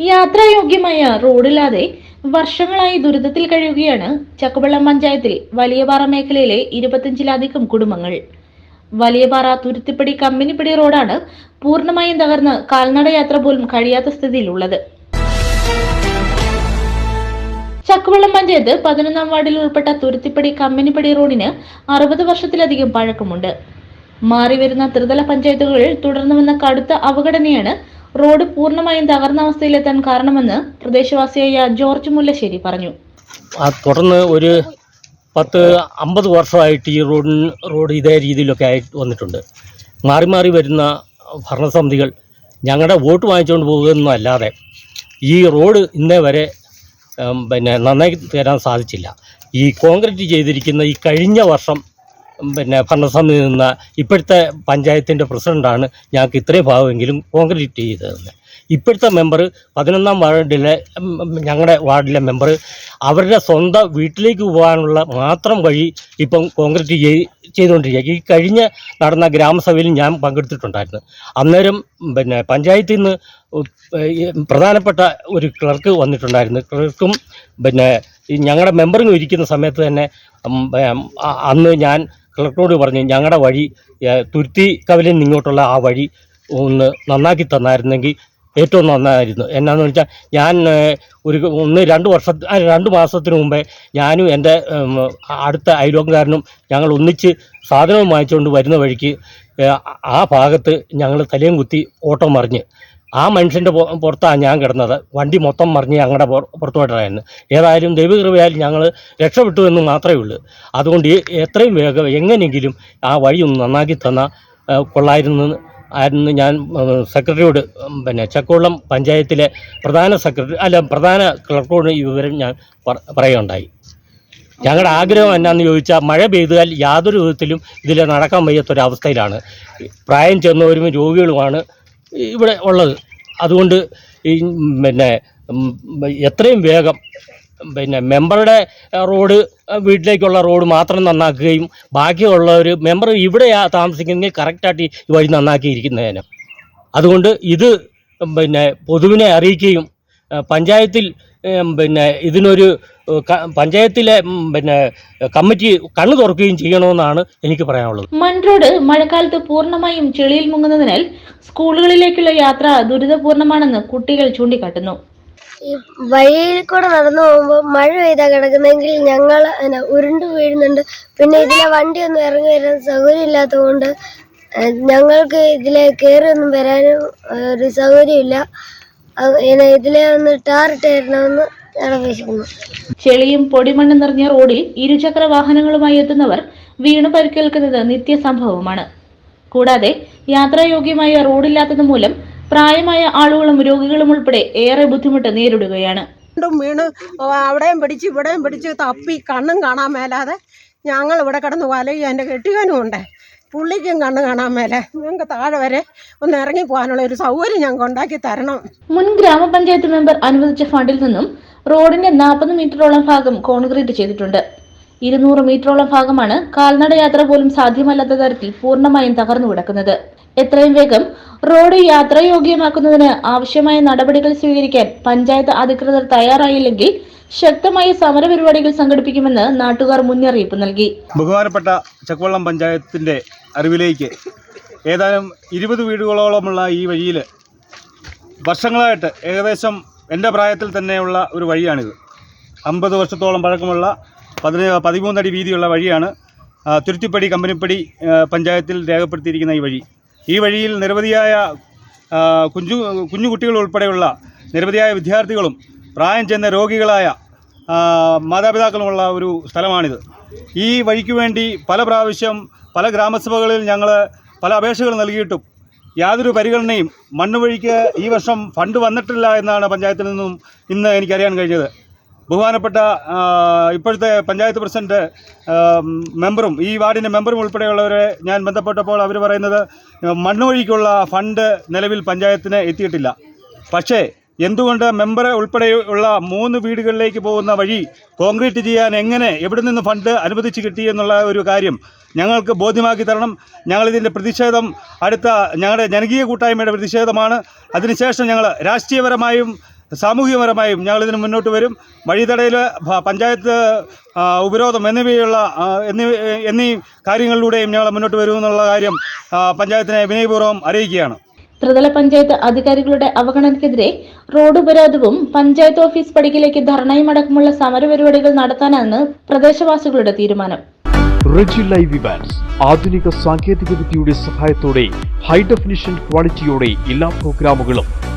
യാത്രായോഗ്യമായ റോഡില്ലാതെ വർഷങ്ങളായി ദുരിതത്തിൽ കഴിയുകയാണ് ചക്കുവെള്ളം പഞ്ചായത്തിൽ വലിയപാറ മേഖലയിലെ ഇരുപത്തിയഞ്ചിലധികം കുടുംബങ്ങൾ. വലിയപാറ തുരുത്തിപ്പടി കമ്പനിപ്പടി റോഡാണ് പൂർണമായും തകർന്ന് കാൽനട യാത്ര പോലും കഴിയാത്ത സ്ഥിതിയിലുള്ളത്. ചക്കുവെള്ളം പഞ്ചായത്ത് പതിനൊന്നാം വാർഡിൽ ഉൾപ്പെട്ട തുരുത്തിപ്പടി കമ്പനിപ്പടി റോഡിന് അറുപത് വർഷത്തിലധികം പഴക്കമുണ്ട്. മാറിവരുന്ന ത്രിതല പഞ്ചായത്തുകളിൽ തുടർന്നു വന്ന കടുത്ത അവഗണനയാണ് റോഡ് പൂർണമായും തകർന്ന അവസ്ഥയിലെത്താൻ കാരണമെന്ന് പ്രദേശവാസിയായ ജോർജ് മുല്ലശ്ശേരി പറഞ്ഞു. തുടർന്ന് ഒരു പത്ത് അമ്പത് വർഷമായിട്ട് ഈ റോഡിന് റോഡ് ഇതേ രീതിയിലൊക്കെ ആയി വന്നിട്ടുണ്ട്. മാറി മാറി വരുന്ന ഭരണസമിതികൾ ഞങ്ങളുടെ വോട്ട് വാങ്ങിച്ചുകൊണ്ട് പോകുന്നതൊന്നും അല്ലാതെ ഈ റോഡ് ഇന്നേ വരെ പിന്നെ നന്നായി തരാൻ സാധിച്ചില്ല. ഈ കോൺക്രീറ്റ് ചെയ്തിരിക്കുന്ന ഈ കഴിഞ്ഞ വർഷം പിന്നെ ഭരണസമിതി നിന്ന ഇപ്പോഴത്തെ പഞ്ചായത്തിന്റെ പ്രസിഡന്റാണ് ഞങ്ങൾക്ക് ഇത്രയും ഭാഗമെങ്കിലും കോൺക്രീറ്റ് ചെയ്ത് തന്നത് ഇപ്പോഴത്തെ മെമ്പർ പതിനൊന്നാം വാർഡിലെ ഞങ്ങളുടെ വാർഡിലെ മെമ്പർ അവരുടെ സ്വന്തം വീട്ടിലേക്ക് പോകാനുള്ള മാത്രം വഴി ഇപ്പം കോൺക്രീറ്റ് ചെയ് ചെയ്തുകൊണ്ടിരിക്കുക. ഈ കഴിഞ്ഞ നടന്ന ഗ്രാമസഭയിൽ ഞാൻ പങ്കെടുത്തിട്ടുണ്ടായിരുന്നു. അന്നേരം പിന്നെ പഞ്ചായത്തിൽ നിന്ന് പ്രധാനപ്പെട്ട ഒരു ക്ലർക്ക് വന്നിട്ടുണ്ടായിരുന്നു. ക്ലർക്കും പിന്നെ ഞങ്ങളുടെ മെമ്പറിങ് ഇരിക്കുന്ന സമയത്ത് തന്നെ അന്ന് ഞാൻ ക്ലർക്കിനോട് പറഞ്ഞു ഞങ്ങളുടെ വഴി തുരുത്തി കവലിൽ നിന്നിങ്ങോട്ടുള്ള ആ വഴി ഒന്ന് നന്നാക്കി തന്നായിരുന്നെങ്കിൽ ഏറ്റവും നന്നായിരുന്നു. എന്നാന്ന് വെച്ചാൽ ഞാൻ ഒരു ഒന്ന് രണ്ട് വർഷ രണ്ട് മാസത്തിന് മുമ്പേ ഞാനും എന്റെ അടുത്ത അയൽവക്കാരനും ഞങ്ങൾ ഒന്നിച്ച് സാധനവും വാങ്ങിച്ചുകൊണ്ട് വരുന്ന വഴിക്ക് ആ ഭാഗത്ത് ഞങ്ങൾ തലയും കുത്തി ഓട്ടം മറിഞ്ഞ്. ആ മനുഷ്യന്റെ പുറത്താണ് ഞാൻ കിടന്നത്. വണ്ടി മൊത്തം മറിഞ്ഞ് ഞങ്ങളുടെ പുറ- പുറത്തോട്ടായിരുന്നു ഏതായാലും ദൈവകൃപയാൽ ഞങ്ങൾ രക്ഷപ്പെട്ടു എന്ന് മാത്രമേ ഉള്ളൂ. അതുകൊണ്ട് എത്രയും വേഗം എങ്ങനെയെങ്കിലും ആ വഴി ഒന്ന് നന്നാക്കി തന്ന കൊള്ളായിരുന്നു ആയിരുന്നു ഞാൻ സെക്രട്ടറിയോട് പിന്നെ ചക്കോളം പഞ്ചായത്തിലെ പ്രധാന സെക്രട്ടറി അല്ല പ്രധാന ക്ലർക്കോട് ഈ വിവരം ഞാൻ പറ- പറയുകയുണ്ടായി. ഞങ്ങളുടെ ആഗ്രഹം എന്നാന്ന് ചോദിച്ചാൽ മഴ പെയ്താൽ യാതൊരു വിധത്തിലും ഇതിൽ നടക്കാൻ വയ്യാത്തൊരവസ്ഥയിലാണ്. പ്രായം ചെന്നവരും രോഗികളുമാണ് ഇവിടെ ഉള്ളത്. അതുകൊണ്ട് ഈ പിന്നെ എത്രയും വേഗം പിന്നെ മെമ്പറുടെ റോഡ് വീട്ടിലേക്കുള്ള റോഡ് മാത്രം നന്നാക്കുകയും ബാക്കിയുള്ളവർ മെമ്പർ ഇവിടെ താമസിക്കുന്നെങ്കിൽ കറക്റ്റായിട്ട് ഈ വഴി നന്നാക്കിയിരിക്കുന്നതിന്. അതുകൊണ്ട് ഇത് പിന്നെ പൊതുവിനെ അറിയിക്കുകയും പഞ്ചായത്തിൽ പിന്നെ ഇതിനൊരു പഞ്ചായത്തിലെ പിന്നെ കമ്മിറ്റി കണ്ണു തുറക്കുകയും ചെയ്യണമെന്നാണ് എനിക്ക് പറയാനുള്ളത്. മൺറോഡ് മഴക്കാലത്ത് പൂർണമായും ചെളിയിൽ മുങ്ങുന്നതിനാൽ സ്കൂളുകളിലേക്കുള്ള യാത്ര ദുരിതപൂർണമാണെന്ന് കുട്ടികൾ ചൂണ്ടിക്കാട്ടുന്നു. വഴിയിൽ കൂടെ നടന്നു പോകുമ്പോൾ മഴ പെയ്താ കിടക്കുന്നെങ്കിൽ ഞങ്ങൾ എന്നാ ഉരുണ്ട് വീഴുന്നുണ്ട്. പിന്നെ ഇതിലെ വണ്ടി ഒന്നും ഇറങ്ങി വരാൻ സൗകര്യമില്ലാത്തത് കൊണ്ട് ഞങ്ങൾക്ക് ഇതിലെ കയറി ഒന്നും വരാനും ഒരു സൗകര്യമില്ല. ഇതിലെ ഒന്ന് ടാറിട്ട് തരണമെന്ന് ചെളിയും പൊടിമണ്ണും നിറഞ്ഞ റോഡിൽ ഇരുചക്ര വാഹനങ്ങളുമായി എത്തുന്നവർ വീണ് പരിക്കേൽക്കുന്നത് നിത്യസംഭവമാണ്. കൂടാതെ യാത്രായോഗ്യമായ റോഡില്ലാത്തത് മൂലം പ്രായമായ ആളുകളും രോഗികളും ഉൾപ്പെടെ ഏറെ ബുദ്ധിമുട്ട് നേരിടുകയാണ്. വീണ്ടും വീണ് അവിടെയും പിടിച്ച് ഇവിടെയും പിടിച്ച് തപ്പി കണ്ണും കാണാൻ മേലാതെ ഞങ്ങൾ ഇവിടെ കിടന്ന് വലയും എന്റെ കെട്ടിയവനും ഉണ്ട്. പുള്ളിക്കും കണ്ണ് കാണാൻ മേലെ. ഞങ്ങൾക്ക് താഴെ വരെ ഒന്ന് ഇറങ്ങി പോകാനുള്ള ഒരു സൗകര്യം ഞങ്ങൾക്ക് ഉണ്ടാക്കി തരണം. മുൻ ഗ്രാമപഞ്ചായത്ത് മെമ്പർ അനുവദിച്ച ഫണ്ടിൽ നിന്നും റോഡിന്റെ നാൽപ്പത് മീറ്ററോളം ഭാഗം കോൺക്രീറ്റ് ചെയ്തിട്ടുണ്ട്. ഇരുന്നൂറ് മീറ്ററോളം ഭാഗമാണ് കാൽനട യാത്ര പോലും സാധ്യമല്ലാത്ത തരത്തിൽ പൂർണമായും തകർന്നു കിടക്കുന്നത്. എത്രയും വേഗം റോഡ് യാത്രായോഗ്യമാക്കുന്നതിന് ആവശ്യമായ നടപടികൾ സ്വീകരിക്കാൻ പഞ്ചായത്ത് അധികൃതർ തയ്യാറായില്ലെങ്കിൽ ശക്തമായ സമരപരിപാടികൾ സംഘടിപ്പിക്കുമെന്ന് നാട്ടുകാർ മുന്നറിയിപ്പ് നൽകി. ബഹുമാനപ്പെട്ട ചക്കുവള്ളം പഞ്ചായത്തിന്റെ അറിവിലേക്ക് ഏതാനും ഇരുപത് വീടുകളോളമുള്ള ഈ വഴിയിൽ വർഷങ്ങളായിട്ട് ഏകദേശം എന്റെ പ്രായത്തിൽ തന്നെയുള്ള ഒരു വഴിയാണിത്. അമ്പത് വർഷത്തോളം പഴക്കമുള്ള പതിന പതിമൂന്നടി വീതിയുള്ള വഴിയാണ് തുരുത്തിപ്പടി കമ്പനിപ്പടി പഞ്ചായത്തിൽ രേഖപ്പെടുത്തിയിരിക്കുന്ന ഈ വഴി. ഈ വഴിയിൽ നിരവധിയായ കുഞ്ഞു കുഞ്ഞു കുട്ടികൾ ഉൾപ്പെടെയുള്ള നിരവധിയായ വിദ്യാർത്ഥികളും പ്രായം ചെന്ന രോഗികളായ മാതാപിതാക്കളുമുള്ള ഒരു സ്ഥലമാണിത്. ഈ വഴിക്ക് വേണ്ടി പല പ്രാവശ്യം പല ഗ്രാമസഭകളിൽ ഞങ്ങൾ പല അപേക്ഷകൾ നൽകിയിട്ടും യാതൊരു പരിഗണനയും മണ്ണ് വഴിക്ക് ഈ വർഷം ഫണ്ട് വന്നിട്ടില്ല എന്നാണ് പഞ്ചായത്തിൽ നിന്നും ഇന്ന് എനിക്കറിയാൻ കഴിഞ്ഞത്. ബഹുമാനപ്പെട്ട ഇപ്പോഴത്തെ പഞ്ചായത്ത് പ്രസിഡന്റ് മെമ്പറും ഈ വാർഡിന്റെ മെമ്പറും ഉൾപ്പെടെയുള്ളവരെ ഞാൻ ബന്ധപ്പെട്ടപ്പോൾ അവർ പറയുന്നത് മണ്ണൊഴിക്കുള്ള ഫണ്ട് നിലവിൽ പഞ്ചായത്തിന് എത്തിയിട്ടില്ല. പക്ഷേ എന്തുകൊണ്ട് മെമ്പർ ഉൾപ്പെടെയുള്ള മൂന്ന് വീടുകളിലേക്ക് പോകുന്ന വഴി കോൺക്രീറ്റ് ചെയ്യാൻ എങ്ങനെ എവിടെ നിന്ന് ഫണ്ട് അനുവദിച്ച് കിട്ടി എന്നുള്ള ഒരു കാര്യം ഞങ്ങൾക്ക് ബോധ്യമാക്കി തരണം. ഞങ്ങളിതിന്റെ പ്രതിഷേധം അടുത്ത ഞങ്ങളുടെ ജനകീയ കൂട്ടായ്മയുടെ പ്രതിഷേധമാണ്. അതിനുശേഷം ഞങ്ങൾ രാഷ്ട്രീയപരമായും സാമൂഹികപരമായും ഞങ്ങളിതിന് മുന്നോട്ട് വരും. വഴിതടയിൽ പഞ്ചായത്ത് ഉപരോധം എന്നിവയുള്ള എന്നീ എന്നീ കാര്യങ്ങളിലൂടെയും ഞങ്ങൾ മുന്നോട്ട് വരുമെന്നുള്ള കാര്യം പഞ്ചായത്തിനെ വിനയപൂർവം അറിയിക്കുകയാണ്. ത്രിതല പഞ്ചായത്ത് അധികാരികളുടെ അവഗണനയ്ക്കെതിരെ റോഡ് ഉപരോധവും പഞ്ചായത്ത് ഓഫീസ് പടികിലേക്ക് ധർണയും അടക്കമുള്ള സമരപരിപാടികൾ നടത്താനാണ് പ്രദേശവാസികളുടെ തീരുമാനം. റിജി ലൈവ് ഇവാൻസ് ആധുനിക സാങ്കേതിക വിദ്യയുടെ സഹായത്തോടെ ഹൈ ഡെഫിനിഷൻ ക്വാളിറ്റിയോടെ എല്ലാ പ്രോഗ്രാമുകളും